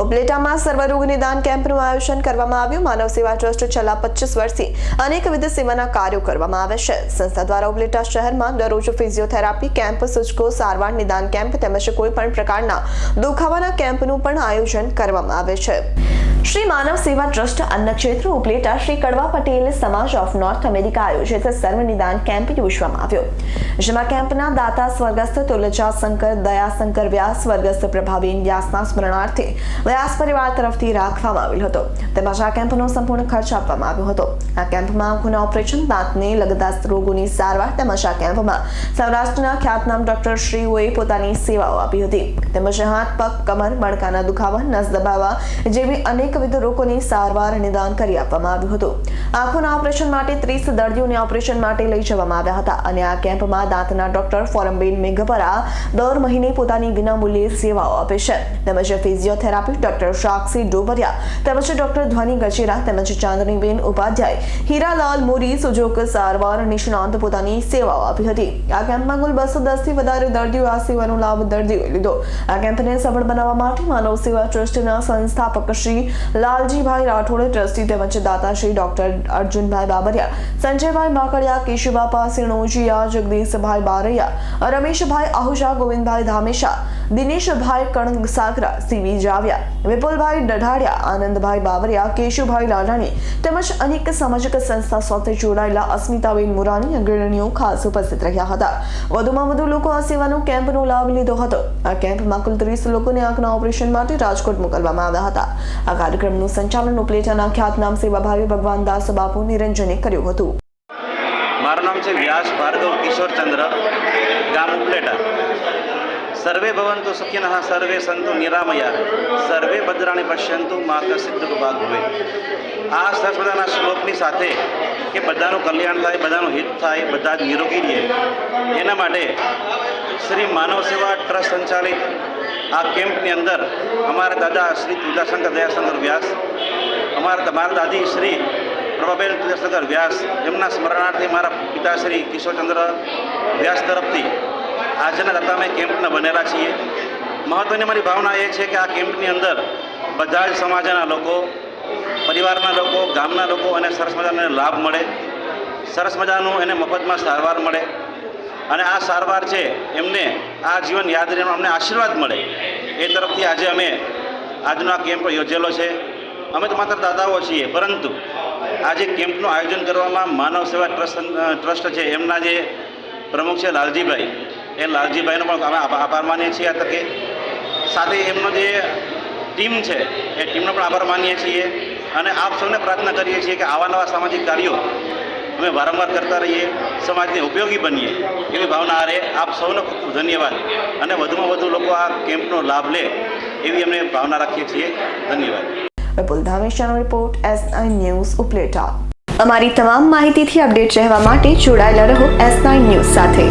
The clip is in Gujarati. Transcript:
ઉપલેટામાં સર્વરોગ નિદાન કેમ્પનું આયોજન કરવામાં આવ્યું. માનવ સેવા ટ્રસ્ટ છેલ્લા પચીસ વર્ષથી અનેકવિધ સેવાના કાર્યો કરવામાં આવે છે. સંસ્થા દ્વારા ઉપલેટા શહેરમાં દરરોજ ફિઝિયોથેરાપી કેમ્પ સૂચકો સારવાર નિદાન કેમ્પ તેમજ કોઈ પણ પ્રકારના દુખાવાના કેમ્પનું પણ આયોજન કરવામાં આવે છે. શ્રી માનવ સેવા ટ્રસ્ટ અન્ન ક્ષેત્ર ઉપલેટા શ્રી કડવા પટેલ સમાજ ઓફ નોર્થ અમેરિકા આયોજિત સર્વનિદાન કેમ્પ યોજવામાં આવ્યો. જેમાં કેમ્પના દાતા સ્વર્ગસ્થ તુલજા શંકર દયાશંકર વ્યાસ, સ્વર્ગસ્થ પ્રભાબેન વ્યાસના સ્મરણાર્થે વ્યાસ પરિવાર તરફથી રાખવામાં આવેલ હતો. તેમજ આ કેમ્પનો સંપૂર્ણ ખર્ચ આપવામાં આવ્યો હતો. આ કેમ્પમાં આંખોના ઓપરેશન, દાંતને લગતા રોગોની સારવાર તેમજ આ કેમ્પમાં સૌરાષ્ટ્રના ખ્યાતનામ ડોક્ટર શ્રીઓએ પોતાની સેવાઓ આપી હતી. તેમજ હાથ, પગ, કમર, મણકાના દુખાવા, નસ દબાવવા જેવી અનેકવિધ રોગોની સારવાર નિદાન કરી આપવામાં આવ્યું હતું. આંખોના ઓપરેશન માટે ત્રીસ દર્દીઓને ઓપરેશન માટે લઈ જવામાં આવ્યા હતા અને આ કેમ્પમાં દાંતના ડોક્ટર ફોરમબેન મેઘપરા દર મહિને પોતાની વિનામૂલ્યે સેવાઓ આપે છે. તેમજ ફિઝિયોથેરાપી ડોક્ટર સાક્ષી ડોબરિયા તેમજ ડોક્ટર ધ્વની ગજેરા તેમજ ચાંદનીબેન ઉપાધ્યાય, હીરાલાલ મોરી સુજોગ સારવાર નિષ્ણાંત પોતાની સેવાઓ આપી હતી. આ કેમ્પમાં કુલ બસો દસથી વધારે દર્દીઓ આ સેવાનો લાભ દર્દીઓએ લીધો. આ કેમ્પને સફળ બનાવવા માટે માનવ સેવા ટ્રસ્ટના સંસ્થાપક શ્રી લાલજીભાઈ રાઠોડ ટ્રસ્ટી તેમજ દાતાશ્રી doctor Arjunbhai Babariya, Sanjaybhai Makadiya Keshubapa Sinojiya Jagdishbhai Baraiya, Rameshbhai Ahuja, Govindbhai Dhamesha, Dineshbhai Kansagara, C V Javya, Vipulbhai Dadhadiya, Anandbhai Babariya Keshubhai Lalani તેમજ અનેક સામાજિક સંસ્થા સાથે જોડાયેલા અસ્મિતાબેન મુરાની અગ્રણીઓ ખાસ ઉપસ્થિત રહ્યા હતા. વધુમાં વધુ લોકો આ સેવાનો કેમ્પનો લાભ લીધો હતો. આ કેમ્પમાં કુલ ત્રીસ લોકોને આંખના ઓપરેશન માટે રાજકોટ મોકલવામાં આવ્યા હતા. કાર્યક્રમનું સંચાલન ઉપલેટાના ખ્યાતનામ સેવાભાવી ભગવાન દાસ બાપુ નિરંજને કર્યું હતું. મારું નામ છે વ્યાસ ભાર્ગવ કિશોરચંદ્ર ગામ ઉપલેટા. સર્વે ભવંતુ સુખિનઃ સર્વે સંતુ નિરામયા. સર્વે ભદ્રાણી પશ્યંતુ માતા સિદ્ધ ભાગ હોય આ સરસ મજાના શ્લોકની સાથે કે બધાનું કલ્યાણ થાય, બધાનું હિત થાય, બધા જ નિરોગી રહે. એના માટે શ્રી માનવ સેવા ટ્રસ્ટ સંચાલિત આ કેમ્પની અંદર અમારા દાદા શ્રી તુલજાશંકર દયાશંકર વ્યાસ, અમારા મારા દાદી શ્રી પ્રભાબેન તુલજાશંકર વ્યાસ, એમના સ્મરણાર્થે મારા પિતાશ્રી કિશોરચંદ્ર વ્યાસ તરફથી આજના દાતા અમે કેમ્પના બનેલા છીએ. મહત્ત્વની મારી ભાવના એ છે કે આ કેમ્પની અંદર બધા જ સમાજના લોકો, પરિવારના લોકો, ગામના લોકો અને સરસ મજાનો લાભ મળે. સરસ મજાનું એને મફતમાં સારવાર મળે. અને આ સારવાર છે, એમને આ જીવન યાદ રહે અમને આશીર્વાદ મળે. એ તરફથી આજે અમે આજનો આ કેમ્પ યોજેલો છે. અમે તો માત્ર દાદાઓ છીએ, પરંતુ આજે કેમ્પનું આયોજન કરવામાં માનવ સેવા ટ્રસ્ટ ટ્રસ્ટ છે, એમના જે પ્રમુખ છે લાલજીભાઈ, એ લાલજીભાઈનો પણ અમે આભાર માનીએ છીએ આ તકે. સાથે એમનો જે ટીમ છે, એ ટીમનો પણ આભાર માનીએ છીએ. અને આપ સૌને પ્રાર્થના કરીએ છીએ કે આવા નવા સામાજિક કાર્યો અમે વારંવાર કરતા રહીએ, સમાજને ઉપયોગી બનીએ એવી ભાવના આરે આપ સૌનો ખૂબ ખૂબ ધન્યવાદ અને વધુમાં વધુ લોકો આ કેમ્પનો લાભ લે એવી અમે ભાવના રાખીએ છીએ. ધન્યવાદ. વિપુલ ધામેશાનો રિપોર્ટ એસ ન્યૂઝ ઉપલેટા. અમારી તમામ માહિતીથી અપડેટ રહેવા માટે જોડાયેલા રહો એસ ન્યૂઝ સાથે.